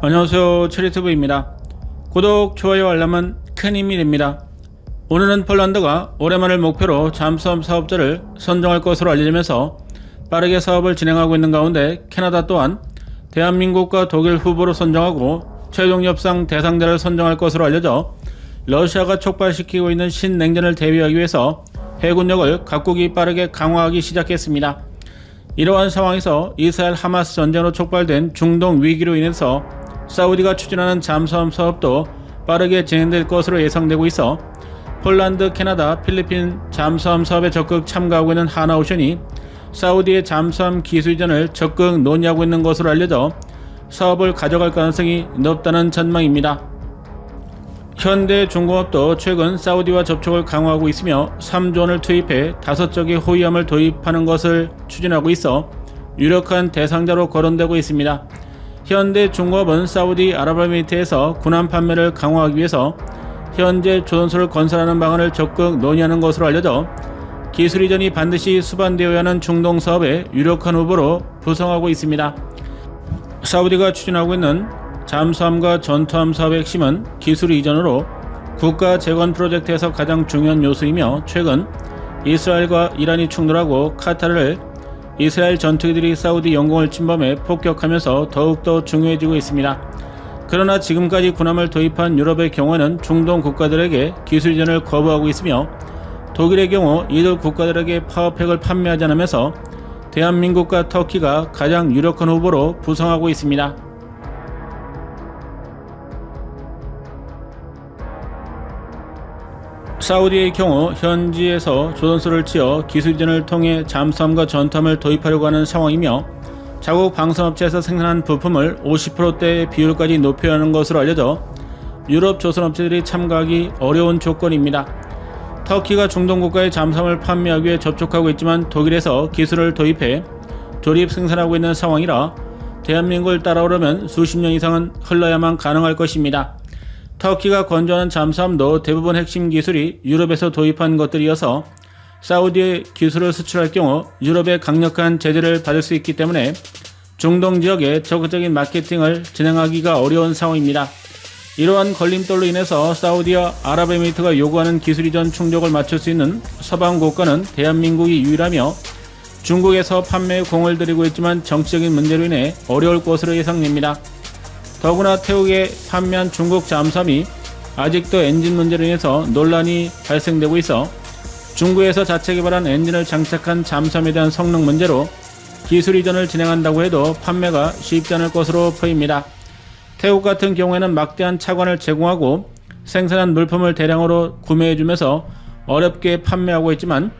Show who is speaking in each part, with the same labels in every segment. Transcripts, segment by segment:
Speaker 1: 안녕하세요 체리트브입니다. 구독, 좋아요, 알람은 큰 힘이 됩니다. 오늘은 폴란드가 올해만을 목표로 잠수함 사업자를 선정할 것으로 알려지면서 빠르게 사업을 진행하고 있는 가운데 캐나다 또한 대한민국과 독일 후보로 선정하고 최종 협상 대상자를 선정할 것으로 알려져 러시아가 촉발시키고 있는 신냉전을 대비하기 위해서 해군력을 각국이 빠르게 강화하기 시작했습니다. 이러한 상황에서 이스라엘 하마스 전쟁으로 촉발된 중동 위기로 인해서 사우디가 추진하는 잠수함 사업도 빠르게 진행될 것으로 예상되고 있어 폴란드, 캐나다, 필리핀 잠수함 사업에 적극 참가하고 있는 하나오션이 사우디의 잠수함 기술 이전을 적극 논의하고 있는 것으로 알려져 사업을 가져갈 가능성이 높다는 전망입니다. 현대중공업도 최근 사우디와 접촉을 강화하고 있으며 3조 원을 투입해 5척의 호위함을 도입하는 것을 추진하고 있어 유력한 대상자로 거론되고 있습니다. 현대중공업은 사우디 아랍에미리트에서 군함 판매를 강화하기 위해서 현재 조선소를 건설하는 방안을 적극 논의하는 것으로 알려져 기술 이전이 반드시 수반되어야 하는 중동 사업의 유력한 후보로 부상하고 있습니다. 사우디가 추진하고 있는 잠수함과 전투함 사업의 핵심은 기술 이전으로 국가 재건 프로젝트에서 가장 중요한 요소이며 최근 이스라엘과 이란이 충돌하고 카타르를 이스라엘 전투기들이 사우디 영공을 침범해 폭격하면서 더욱더 중요해지고 있습니다. 그러나 지금까지 군함을 도입한 유럽의 경우에는 중동 국가들에게 기술 이전을 거부하고 있으며 독일의 경우 이들 국가들에게 파워팩을 판매하지 않으면서 대한민국과 터키가 가장 유력한 후보로 부상하고 있습니다. 사우디의 경우 현지에서 조선소를 치어 기술 이전을 통해 잠수함과 전투함을 도입하려고 하는 상황이며 자국 방산업체에서 생산한 부품을 50%대의 비율까지 높여야 하는 것으로 알려져 유럽 조선업체들이 참가하기 어려운 조건입니다. 터키가 중동 국가의 잠수함을 판매하기 위해 접촉하고 있지만 독일에서 기술을 도입해 조립 생산하고 있는 상황이라 대한민국을 따라오려면 수십 년 이상은 흘러야만 가능할 것입니다. 터키가 건조하는 잠수함도 대부분 핵심 기술이 유럽에서 도입한 것들이어서 사우디의 기술을 수출할 경우 유럽의 강력한 제재를 받을 수 있기 때문에 중동 지역에 적극적인 마케팅을 진행하기가 어려운 상황입니다. 이러한 걸림돌로 인해서 사우디와 아랍에미리트가 요구하는 기술 이전 충족을 맞출 수 있는 서방 국가는 대한민국이 유일하며 중국에서 판매에 공을 들이고 있지만 정치적인 문제로 인해 어려울 것으로 예상됩니다. 더구나 태국에 판매한 중국 잠수함이 아직도 엔진 문제로 인해서 논란이 발생되고 있어 중국에서 자체 개발한 엔진을 장착한 잠수함에 대한 성능 문제로 기술 이전을 진행한다고 해도 판매가 쉽지 않을 것으로 보입니다. 태국 같은 경우에는 막대한 차관을 제공하고 생산한 물품을 대량으로 구매해주면서 어렵게 판매하고 있지만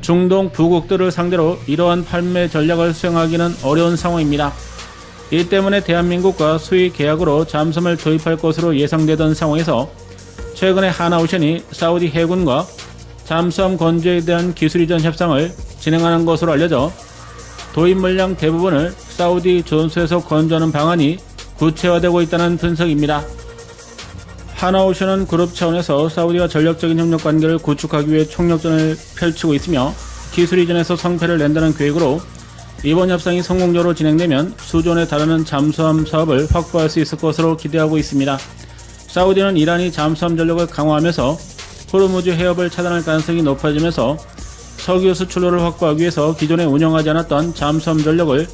Speaker 1: 중동 부국들을 상대로 이러한 판매 전략을 수행하기는 어려운 상황입니다. 이 때문에 대한민국과 수의 계약으로 잠수함을 도입할 것으로 예상되던 상황에서 최근에 하나오션이 사우디 해군과 잠수함 건조에 대한 기술 이전 협상을 진행하는 것으로 알려져 도입 물량 대부분을 사우디 조선소에서 건조하는 방안이 구체화되고 있다는 분석입니다. 하나오션은 그룹 차원에서 사우디와 전략적인 협력 관계를 구축하기 위해 총력전을 펼치고 있으며 기술 이전에서 성패를 낸다는 계획으로 이번 협상이 성공적으로 진행되면 수존에 달하는 잠수함 사업을 확보할 수 있을 것으로 기대하고 있습니다. 사우디는 이란이 잠수함 전력을 강화하면서 호르무즈 해협을 차단할 가능성이 높아지면서 석유 수출로를 확보하기 위해서 기존에 운영하지 않았던 잠수함 전력을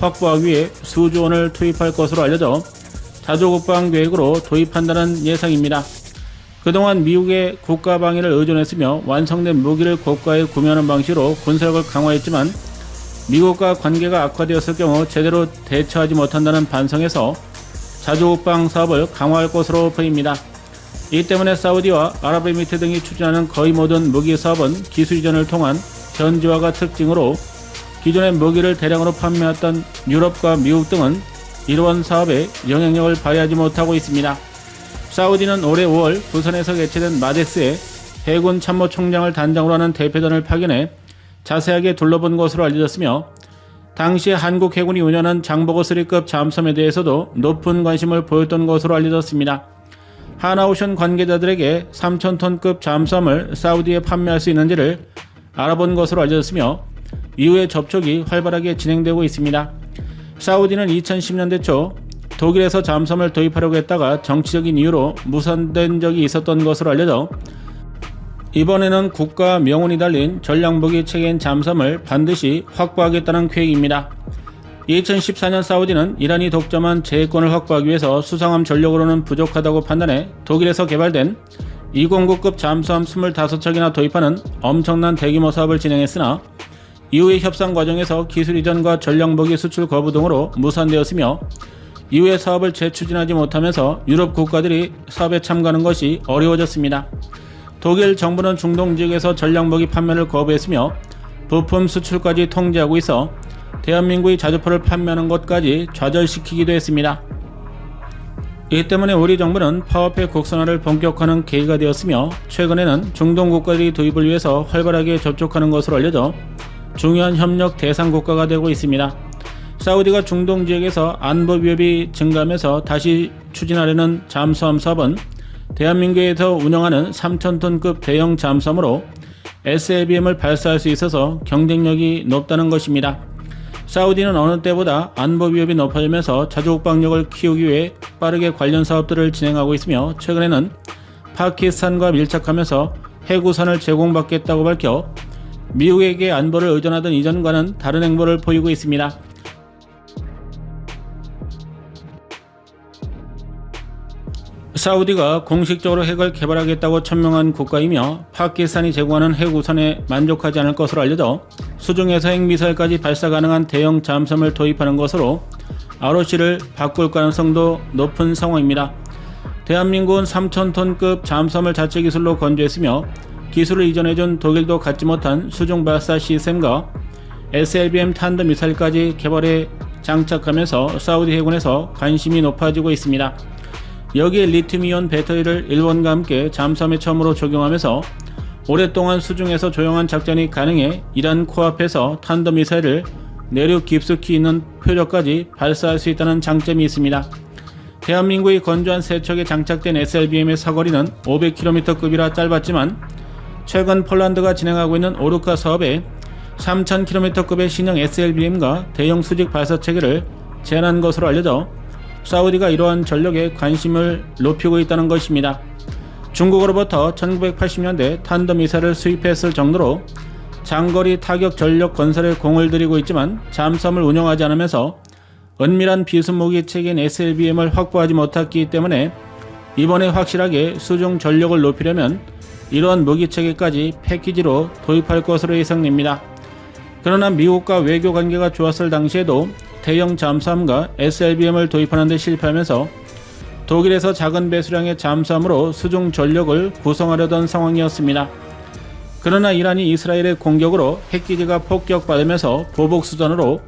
Speaker 1: 확보하기 위해 수조 원을 투입할 것으로 알려져 자주국방 계획으로 도입한다는 예상입니다. 그동안 미국의 국가 방위를 의존했으며 완성된 무기를 고가에 구매하는 방식으로 군사력을 강화했지만 미국과 관계가 악화되었을 경우 제대로 대처하지 못한다는 반성에서 자주국방 사업을 강화할 것으로 보입니다. 이 때문에 사우디와 아랍에미리트 등이 추진하는 거의 모든 무기 사업은 기술 이전을 통한 현지화가 특징으로 기존의 무기를 대량으로 판매했던 유럽과 미국 등은 이러한 사업에 영향력을 발휘하지 못하고 있습니다. 사우디는 올해 5월 부산에서 개최된 마데스에 해군 참모총장을 단장으로 하는 대표단을 파견해 자세하게 둘러본 것으로 알려졌으며 당시 한국 해군이 운영하는 장보고 3급 잠수함에 대해서도 높은 관심을 보였던 것으로 알려졌습니다. 하나오션 관계자들에게 3,000톤급 잠수함을 사우디에 판매할 수 있는지를 알아본 것으로 알려졌으며 이후에 접촉이 활발하게 진행되고 있습니다. 사우디는 2010년대 초 독일에서 잠수함을 도입하려고 했다가 정치적인 이유로 무산된 적이 있었던 것으로 알려져 이번에는 국가 명운이 달린 전략무기 체계인 잠수함을 반드시 확보하겠다는 계획입니다. 2014년 사우디는 이란이 독점한 제해권을 확보하기 위해서 수상함 전력으로는 부족하다고 판단해 독일에서 개발된 209급 잠수함 25척이나 도입하는 엄청난 대규모 사업을 진행했으나 이후의 협상 과정에서 기술 이전과 전략무기 수출 거부 등으로 무산되었으며 이후의 사업을 재추진하지 못하면서 유럽 국가들이 사업에 참가하는 것이 어려워졌습니다. 독일 정부는 중동 지역에서 전략 무기 판매를 거부했으며 부품 수출까지 통제하고 있어 대한민국이 자주포를 판매하는 것까지 좌절시키기도 했습니다. 이 때문에 우리 정부는 파워팩 국산화를 본격화하는 계기가 되었으며 최근에는 중동 국가들이 도입을 위해서 활발하게 접촉하는 것으로 알려져 중요한 협력 대상 국가가 되고 있습니다. 사우디가 중동 지역에서 안보 위협이 증가하면서 다시 추진하려는 잠수함 사업은 대한민국에서 운영하는 3,000톤급 대형 잠수함으로 SLBM을 발사할 수 있어서 경쟁력이 높다는 것입니다. 사우디는 어느 때보다 안보 위협이 높아지면서 자주 국방력을 키우기 위해 빠르게 관련 사업들을 진행하고 있으며 최근에는 파키스탄과 밀착하면서 해구선을 제공받겠다고 밝혀 미국에게 안보를 의존하던 이전과는 다른 행보를 보이고 있습니다. 사우디가 공식적으로 핵을 개발하겠다고 천명한 국가이며 파키스탄이 제공하는 핵 우선에 만족하지 않을 것으로 알려져 수중에서 핵미사일까지 발사 가능한 대형 잠수함을 도입하는 것으로 ROC를 바꿀 가능성도 높은 상황입니다. 대한민국은 3,000톤급 잠수함을 자체 기술로 건조했으며 기술을 이전해준 독일도 갖지 못한 수중 발사 시스템과 SLBM 탄도 미사일까지 개발해 장착하면서 사우디 해군에서 관심이 높아지고 있습니다. 여기에 리튬이온 배터리를 일본과 함께 잠수함에 처음으로 적용하면서 오랫동안 수중에서 조용한 작전이 가능해 이란 코앞에서 탄도미사일을 내륙 깊숙이 있는 표적까지 발사할 수 있다는 장점이 있습니다. 대한민국의 건조한 세척에 장착된 SLBM의 사거리는 500km급이라 짧았지만 최근 폴란드가 진행하고 있는 오르카 사업에 3000km급의 신형 SLBM과 대형 수직 발사 체계를 제안한 것으로 알려져 사우디가 이러한 전력에 관심을 높이고 있다는 것입니다. 중국으로부터 1980년대 탄도미사를 수입했을 정도로 장거리 타격 전력 건설에 공을 들이고 있지만 잠수함을 운영하지 않으면서 은밀한 비순무기 체계인 SLBM을 확보하지 못했기 때문에 이번에 확실하게 수중 전력을 높이려면 이러한 무기 체계까지 패키지로 도입할 것으로 예상됩니다. 그러나 미국과 외교 관계가 좋았을 당시에도 대형 잠수함과 SLBM을 도입하는 데 실패하면서 독일에서 작은 배수량의 잠수함으로 수중 전력을 구성하려던 상황이었습니다. 그러나 이란이 이스라엘의 공격으로 핵기지가 폭격받으면서 보복 수단으로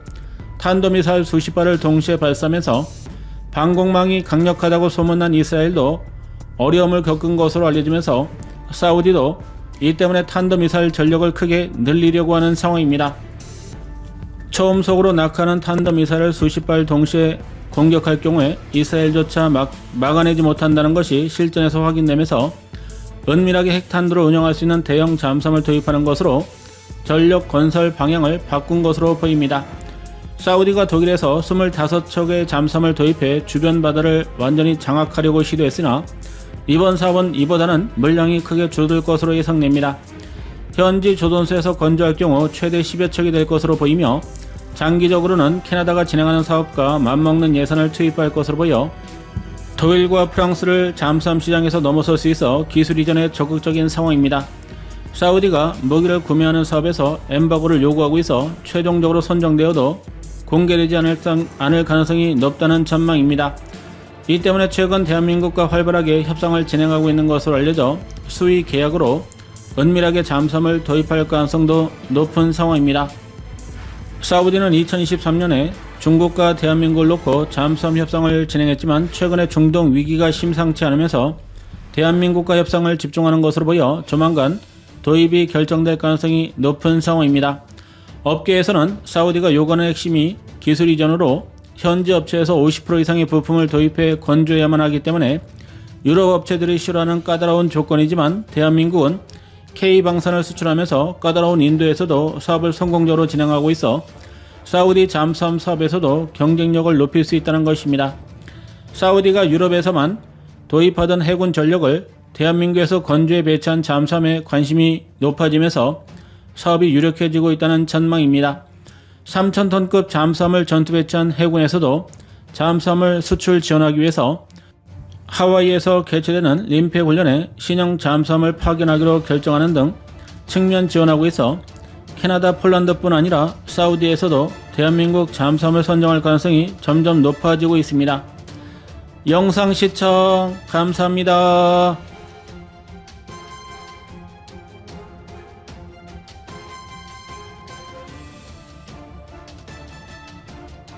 Speaker 1: 탄도미사일 수십 발을 동시에 발사하면서 방공망이 강력하다고 소문난 이스라엘도 어려움을 겪은 것으로 알려지면서 사우디도 이 때문에 탄도미사일 전력을 크게 늘리려고 하는 상황입니다. 처음속으로 낙하는 탄도 미사일을 수십 발 동시에 공격할 경우에 이스라엘조차 막, 막아내지 못한다는 것이 실전에서 확인되면서 은밀하게 핵탄두를 운영할 수 있는 대형 잠수함을 도입하는 것으로 전력 건설 방향을 바꾼 것으로 보입니다. 사우디가 독일에서 25척의 잠수함을 도입해 주변 바다를 완전히 장악하려고 시도했으나 이번 사업은 이보다는 물량이 크게 줄어들 것으로 예상됩니다. 현지 조선소에서 건조할 경우 최대 10여 척이 될 것으로 보이며 장기적으로는 캐나다가 진행하는 사업과 맞먹는 예산을 투입할 것으로 보여 독일과 프랑스를 잠수함 시장에서 넘어설 수 있어 기술 이전에 적극적인 상황입니다. 사우디가 무기를 구매하는 사업에서 엠바고를 요구하고 있어 최종적으로 선정되어도 공개되지 않을, 않을 가능성이 높다는 전망입니다. 이 때문에 최근 대한민국과 활발하게 협상을 진행하고 있는 것으로 알려져 수의 계약으로 은밀하게 잠수함을 도입할 가능성도 높은 상황입니다. 사우디는 2023년에 중국과 대한민국을 놓고 잠수함 협상을 진행했지만 최근에 중동 위기가 심상치 않으면서 대한민국과 협상을 집중하는 것으로 보여 조만간 도입이 결정될 가능성이 높은 상황입니다. 업계에서는 사우디가 요구하는 핵심이 기술 이전으로 현지 업체에서 50% 이상의 부품을 도입해 건조해야만 하기 때문에 유럽 업체들이 싫어하는 까다로운 조건이지만 대한민국은 K방산을 수출하면서 까다로운 인도에서도 사업을 성공적으로 진행하고 있어 사우디 잠수함 사업에서도 경쟁력을 높일 수 있다는 것입니다. 사우디가 유럽에서만 도입하던 해군 전력을 대한민국에서 건조에 배치한 잠수함에 관심이 높아지면서 사업이 유력해지고 있다는 전망입니다. 3,000톤급 잠수함을 전투 배치한 해군에서도 잠수함을 수출 지원하기 위해서 하와이에서 개최되는 림페 훈련에 신형 잠수함을 파견하기로 결정하는 등 측면 지원하고 있어 캐나다, 폴란드뿐 아니라 사우디에서도 대한민국 잠수함을 선정할 가능성이 점점 높아지고 있습니다. 영상 시청 감사합니다.